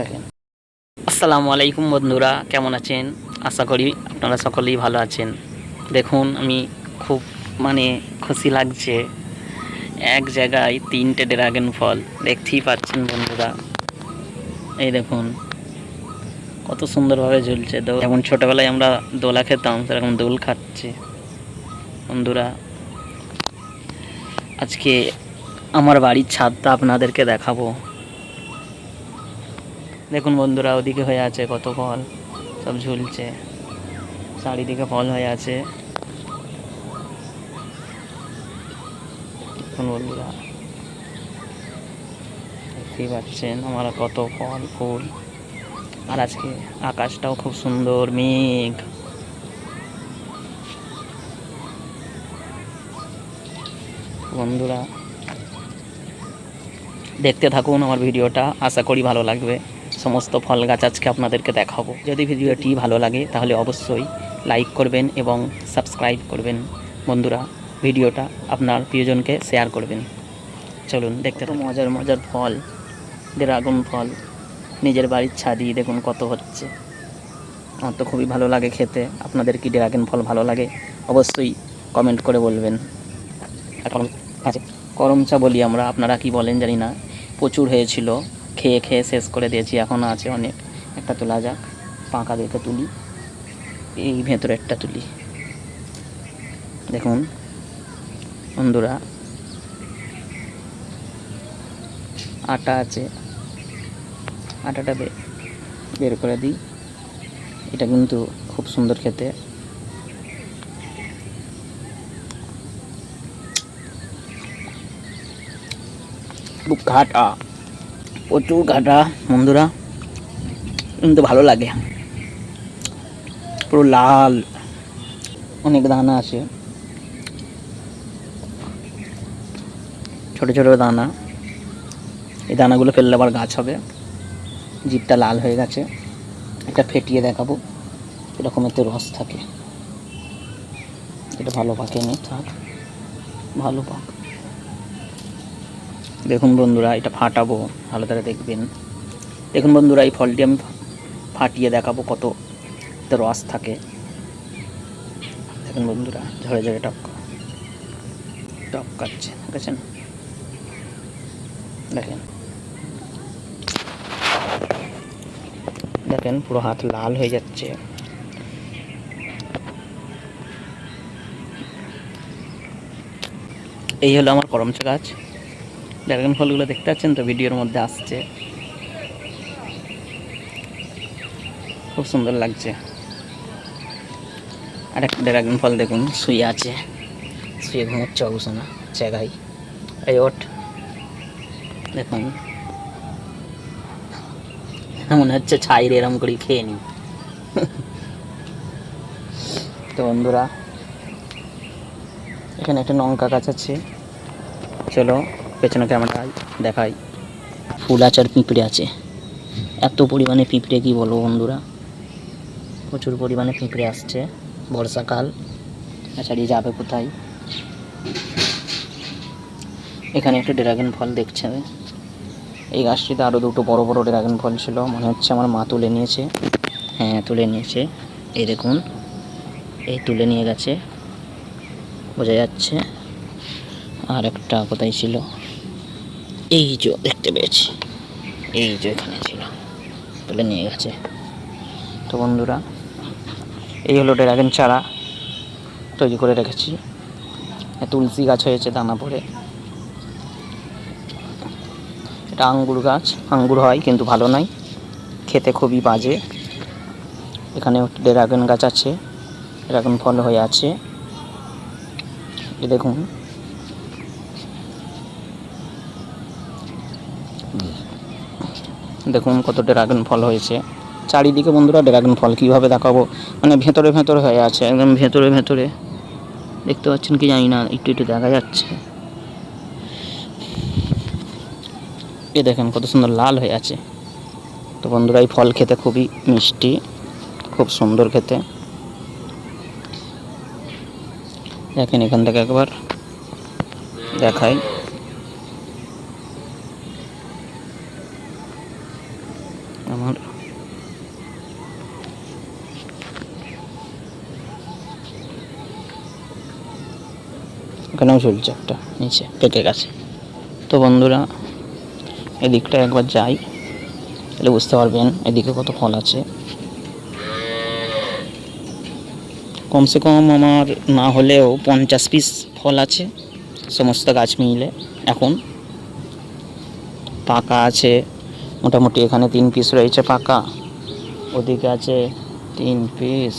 দেখেন আসসালামু আলাইকুম বন্ধুরা, কেমন আছেন? আশা করি আপনারা সকলেই ভালো আছেন। দেখুন, আমি খুব মানে খুশি লাগছে। এক জায়গায় তিনটে ড্রাগন ফল, দেখতেই পাচ্ছেন বন্ধুরা। এই দেখুন, কত সুন্দরভাবে ঝুলছে যেমন ছোটোবেলায় আমরা দোলা খেতাম, সেরকম দোল খাচ্ছে। বন্ধুরা, আজকে আমার বাড়ির ছাদটা আপনাদেরকে দেখাবো। দেখুন বন্ধুরা, ওদিকে হয়ে আছে কত ফল সব ঝুলছে। চারিদিকে ফল হয়ে আছে। বন্ধুরা, দেখতেই পাচ্ছেন আমার কত ফল ফুল। আর আজকে আকাশটাও খুব সুন্দর, মেঘ। বন্ধুরা, দেখতে থাকুন আমার ভিডিওটা, আশা করি ভালো লাগবে। সমস্ত ফল গাছ আজকে আপনাদেরকে দেখাবো। যদি ভিডিওটি ভালো লাগে, তাহলে অবশ্যই লাইক করবেন এবং সাবস্ক্রাইব করবেন। বন্ধুরা, ভিডিওটা আপনার প্রিয়জনকে শেয়ার করবেন। চলুন দেখতে মজার মজার ফল। ড্রাগন ফল। নিজের বাড়ির ছাদি দেখুন কত হচ্ছে। আমার তো খুবই ভালো লাগে খেতে। আপনাদের কি ড্রাগন ফল ভালো লাগে? অবশ্যই কমেন্ট করে বলবেন। আর করম আছে করম চা বলি আমরা। আপনারা কি বলেন জানি না। প্রচুর হয়েছিল। খেয়ে খেয়ে শেষ করে দিয়েছি। এখনও আছে অনেক। একটা তোলা যাক। পাকা দেখে তুলি। এই ভেতরে একটা তুলি। দেখুন। বন্ধুরা। আটা আছে। আটাটা বের করে দিই। এটা কিন্তু খুব সুন্দর খেতে। খুব ঘাটা। প্রচুর ঘাটা বন্ধুরা। কিন্তু ভালো লাগে। পুরো লাল। অনেক দানা আছে। ছোট ছোট দানা। এই দানাগুলো ফেললে আবার গাছ হবে। জিপটা লাল হয়ে গেছে। এটা ফেটিয়ে দেখাবো। এরকম এতে রস থাকে। এটা ভালো পাকেনি, থাক। ভালো পাক। দেখুন বন্ধুরা, এটা ফাটাবো, ভালো করে দেখবেন। দেখুন বন্ধুরা, এই ফলটি আমি ফাটিয়ে দেখাবো কত রস থাকে। দেখুন বন্ধুরা, ঝরে ঝরে টপকা টপকাচ্ছে, দেখেছেন? দেখেন। দেখেন, পুরো হাত লাল হয়ে যাচ্ছে। এই হলো আমার করমচা গাছ। ড্রাগন ফলগুলো দেখতে পাচ্ছেন তো? ভিডিওর মধ্যে আসছে। খুব সুন্দর লাগছে। আর একটা ড্রাগন ফল দেখুন, শুয়ে আছে। শুয়ে ঘুমোচ্ছে অবসনা জায়গায়। ওঠ। দেখুন। মনে হচ্ছে ছাই এরম করে খেয়ে নি তো বন্ধুরা, এখানে একটা লঙ্কা গাছ আছে। চলো পেছনে ক্যামেরায় দেখাই। ফুল আছে আর পিঁপড়ে আছে। এত পরিমাণে পিঁপড়ে কি বলব বন্ধুরা? প্রচুর পরিমাণে পিঁপড়ে আসছে বর্ষাকাল। ছাড়িয়ে যাবে কোথায়? এখানে একটা ড্রাগন ফল দেখছে। এই গাছটিতে আরও দুটো বড় বড় ড্রাগন ফল ছিল। মনে হচ্ছে আমার মা তুলে নিয়েছে। হ্যাঁ তুলে নিয়েছে। এই দেখুন, এই তুলে নিয়ে গেছে। বোঝা যাচ্ছে আর একটা কোথায় ছিল? এই যে দেখতে পেয়েছি। এই যে এখানে ছিল। তুলে নিয়ে গেছে। তো বন্ধুরা, এই হলো ড্রাগন চারা তৈরি করে রেখেছি। তুলসী গাছ হয়েছে দানা পড়ে। এটা আঙ্গুর গাছ। আঙ্গুর হয়, কিন্তু ভালো নয়। খেতে খুবই বাজে। এখানে ড্রাগন গাছ আছে। ড্রাগন ফল হয়ে আছে। দেখুন দেখুন কত ড্রাগন ফল হয়েছে। চারিদিকে বন্ধুরা ড্রাগন ফল কীভাবে দেখাবো? মানে ভেতরে ভেতরে হয়ে আছে, একদম ভেতরে ভেতরে। দেখতে পাচ্ছেন কি জানি না, একটু একটু দেখা যাচ্ছে। এ দেখেন কত সুন্দর লাল হয়ে আছে। তো বন্ধুরা, এই ফল খেতে খুবই মিষ্টি, খুব সুন্দর খেতে। দেখেন এখান থেকে একবার দেখাই আমার এখানেও ঝুলছে একটা, নিচে পেকে গেছে তো বন্ধুরা, এদিকটা একবার যাই, তাহলে বুঝতে পারবেন এদিকে কত ফল আছে। কমসে কম আমার না হলেও পঞ্চাশ পিস ফল আছে, সমস্ত গাছ মিলে। এখন পাকা আছে, মোটামুটি এখানে তিন পিস রয়েছে পাকা। ওদিকে আছে তিন পিস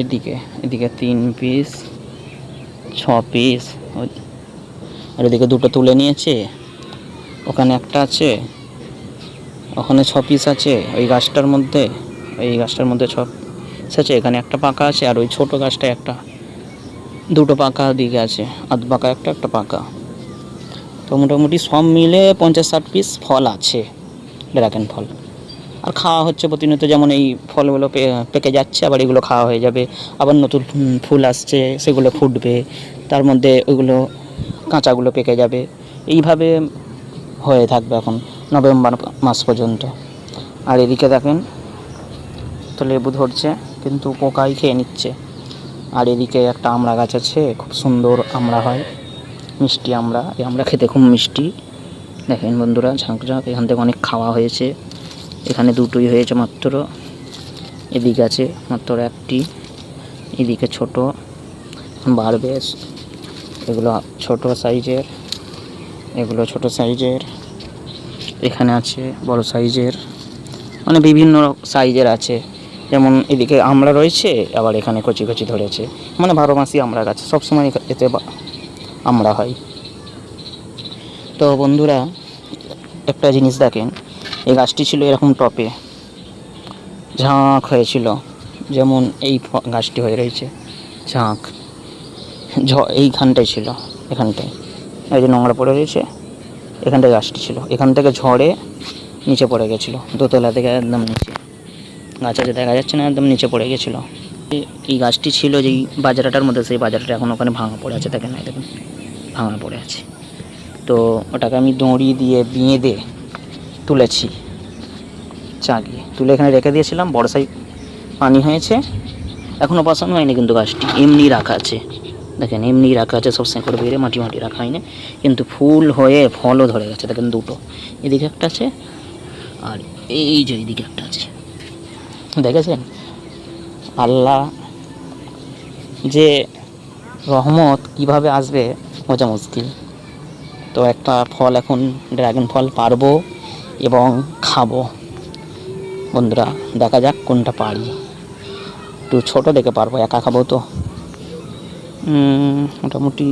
এদিকে এদিকে তিন পিস ছ পিস আর এদিকে দুটো তুলে নিয়েছে। ওখানে একটা আছে, ওখানে ছ পিস আছে। ওই গাছটার মধ্যে ওই গাছটার মধ্যে ছ পিস আছে, এখানে একটা পাকা আছে আর ওই ছোট গাছটায় একটা দুটো পাকা দিকে আছে। আধ পাকা একটা একটা পাকা। তো মোটামুটি সব মিলে পঞ্চাশ ষাট পিস ফল আছে। ড্রাগন ফল। আর খাওয়া হচ্ছে প্রতিনিয়ত, যেমন এই ফলগুলো পেকে যাচ্ছে, আবার এগুলো খাওয়া হয়ে যাবে, আবার নতুন ফুল- ফুল আসছে, সেগুলো ফুটবে, তার মধ্যে ওইগুলো, কাঁচাগুলো পেকে যাবে। এইভাবে হয়ে থাকবে এখন, নভেম্বর মাস পর্যন্ত। আর এদিকে দেখেন, তো লেবু ধরছে, কিন্তু পোকাই খেয়ে নিচ্ছে। আর এদিকে একটা আমড়া গাছ আছে, খুব সুন্দর আমড়া হয়, মিষ্টি আমড়া, এই আমড়া খেতে খুব মিষ্টি। দেখেন বন্ধুরা, ঝাঁক ঝাঁক, এখান থেকে অনেক খাওয়া হয়েছে। এখানে দুটোই হয়েছে মাত্র। এদিকে আছে মাত্র একটি, এদিকে ছোট বাড়বে। এগুলো ছোট সাইজের, এগুলো ছোট সাইজের, এখানে আছে বড় সাইজের মানে বিভিন্ন সাইজের আছে। যেমন এদিকে আমড়া রয়েছে, আবার এখানে কচি কচি ধরেছে। মানে বারো মাসই আমড়া গাছ, সবসময় এতে আমরা হয়। তো বন্ধুরা, একটা জিনিস দেখেন এই গাছটি ছিল এরকম টপে। ঝাঁক হয়েছিল, যেমন এই গাছটি হয়ে রয়েছে। ঝাঁক। ঝ এইখানটায় ছিল, এখানটায়। এই যে নোংরা পড়ে রয়েছে, এখানটায় গাছটি ছিল। এখান থেকে ঝড়ে নিচে পড়ে গেছিল, দোতলা থেকে একদম নিচে। গাছ আছে, দেখা যাচ্ছে না, একদম নিচে পড়ে গেছিল। এই গাছটি ছিল যেই বাজারটার মধ্যে, সেই বাজারটা এখন ওখানে ভাঙা পড়ে আছে, দেখেন না দেখুন, ভাঙা পড়ে আছে। তো ওটাকে আমি দড়ি দিয়ে বেঁধে তুলেছি। চাগিয়ে তুলে এখানে রেখে দিয়েছিলাম, বর্ষায় পানি হয়েছে। এখনও বসানো হয়নি কিন্তু গাছটি, এমনি রাখা আছে। দেখেন, এমনি রাখা আছে, সব করে বেড়ে মাটি মাটি রাখা হয়নি। কিন্তু ফুল হয়ে ফলও ধরে গেছে, দেখেন দুটো। এদিকে একটা আছে, আর এই যে এইদিকে একটা আছে। দেখেছেন? আল্লাহ যে রহমত কীভাবে আসবে বোঝা মুশকিল। তো একটা ফল এখন, ড্রাগন ফল পারব। এবং খাব। বন্ধুরা, দেখা যাক কোনটা পারি। একটু ছোটো দেখে পারব, একা খাব তো। মোটামুটি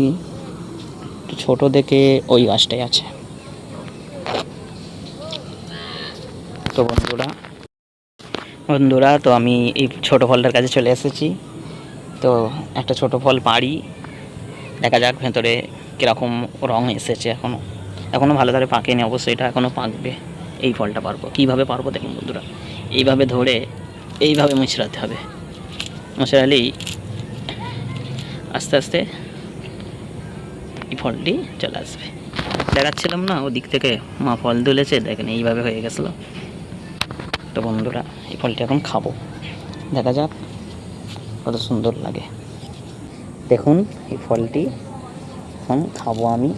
ছোটো দেখে ওই গাছটাই আছে। তো বন্ধুরা বন্ধুরা, তো আমি এই ছোট ফলটার কাছে চলে এসেছি। তো একটা ছোট ফল পারি দেখা যাক ভেতরে কীরকম রং এসেছে এখনও এখনও ভালো ধরে পাকেনি, অবশ্যই এটা এখনও পাকবে। এই ফলটা পারব। কীভাবে পারব দেখুন বন্ধুরা। এইভাবে ধরে এইভাবে মুচড়াতে হবে। মুচড়ালেই আস্তে আস্তে এই ফলটি চলে আসবে। দেখাচ্ছিলাম না, ওদিক থেকে মা ফল তুলেছে, দেখেন এইভাবে হয়ে গেছিল। তো বন্ধুরা, এই ফলটি এখন খাব। দেখা যাক কত সুন্দর লাগে। দেখুন, এই ফলটি এখন খাব আমি।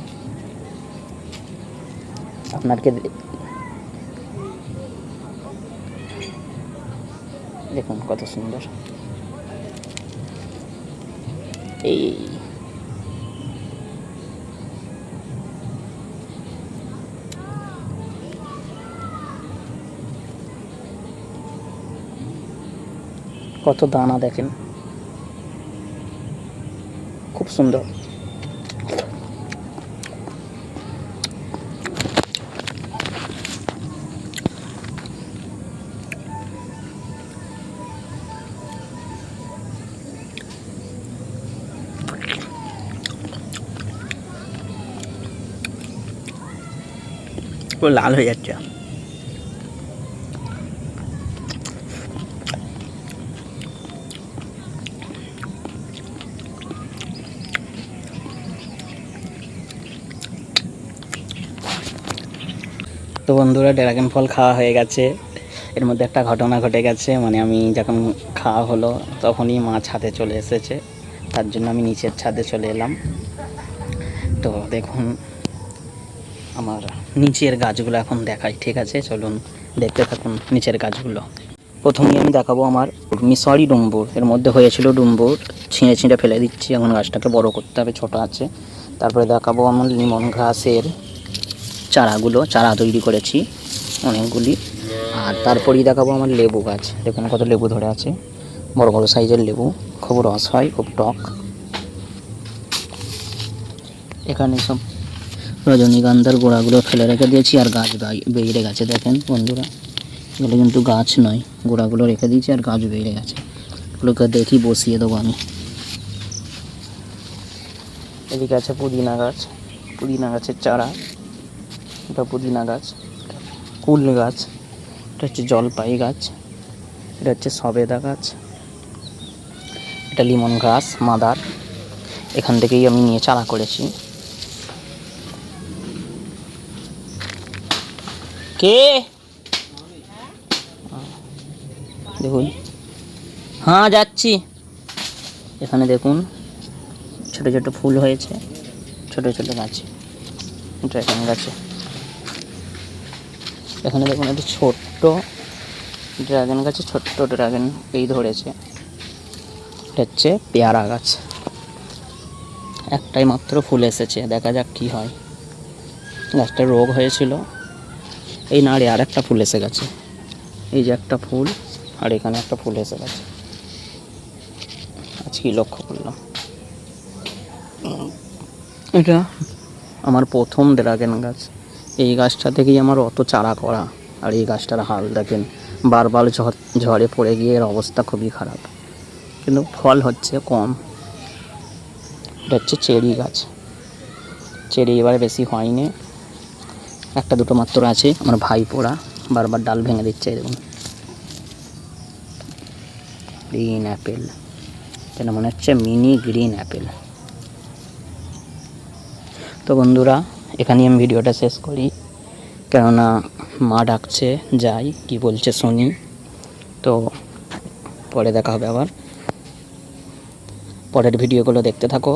আপনাকে দেখুন কত সুন্দর এই কত দানা দেখেন খুব সুন্দর পুরো লাল হয়ে যাচ্ছে। তো বন্ধুরা, ড্রাগন ফল খাওয়া হয়ে গেছে। এর মধ্যে একটা ঘটনা ঘটে গেছে মানে আমি যখন খাওয়া হলো, তখনই মা ছাদে চলে এসেছে। তার জন্য আমি নিচের ছাদে চলে এলাম। তো দেখুন আমার নিচের গাছগুলো এখন দেখাই, ঠিক আছে? চলুন দেখতে থাকুন নিচের গাছগুলো। প্রথমেই আমি দেখাবো আমার মিসরি ডুম্বুর। এর মধ্যে হয়েছিল ডুম্বুর, ছিঁড়ে ছিঁড়ে ফেলে দিচ্ছি। এখন গাছটাকে বড় করতে হবে, ছোট আছে। তারপরে দেখাবো আমার লিমন ঘাসের চারাগুলো। চারা তৈরি করেছি অনেকগুলি। আর তারপরেই দেখাবো আমার লেবু গাছ। দেখুন কত লেবু ধরে আছে। বড় বড় সাইজের লেবু। খুব রস হয়, খুব টক। এখানে সব রজনীগন্ধার গোড়াগুলো ফেলে রেখে দিয়েছি আর গাছ বেড়ে গেছে দেখেন বন্ধুরা। এগুলো কিন্তু গাছ নয়, গোড়াগুলো রেখে দিয়েছি আর গাছ বেড়ে গেছে। এগুলোকে দেখি বসিয়ে দেবো আমি। এদিকে আছে পুদিনা গাছ, পুদিনা গাছের চারা। এটা পুদিনা গাছ, কুল গাছ, এটা হচ্ছে জলপাই গাছ, এটা হচ্ছে সবেদা গাছ, এটা লিমন গাছ, মাদার। এখান থেকেই আমি নিয়ে চারা করেছি। কে? দেখুন। হ্যাঁ যাচ্ছি। এখানে দেখুন, ছোট ছোট ফুল হয়েছে, ছোট ছোট গাছ। ড্রাগন গাছে। এখানে দেখুন, একটা ছোট্ট ড্রাগন গাছে, ছোট্ট ড্রাগন এই ধরেছে। এটা হচ্ছে পেয়ারা গাছ। একটাই মাত্র ফুল এসেছে, দেখা যাক কি হয়। গাছটা রোগ হয়েছিল। এই নাড়ে আর একটা ফুল এসে গেছে। এই যে একটা ফুল, আর এখানে একটা ফুল এসে গেছে। আজকেই লক্ষ্য করলাম? এটা আমার প্রথম ড্রাগন গাছ। এই গাছটা থেকেই আমার অত চারা করা। আর এই গাছটার হাল দেখেন, বারবার ঝড়ে পড়ে গিয়ে এর অবস্থা খুবই খারাপ। কিন্তু ফল হচ্ছে কম। এটা হচ্ছে চেরি গাছ। চেরি এবারে বেশি হয়নি। একটা দুটো মাত্র আছে, আমার ভাই পোড়া, বারবার ডাল ভেঙে দিচ্ছে দেখুন। গ্রিন অ্যাপেল এটা মনে হচ্ছে মিনি গ্রিন অ্যাপেল তো বন্ধুরা, এখানেই আমি ভিডিওটা শেষ করি। কেননা মা ডাকছে, যাই, কি বলছে শুনি। তো পরে দেখা হবে আবার। পরের ভিডিওগুলো দেখতে থাকো।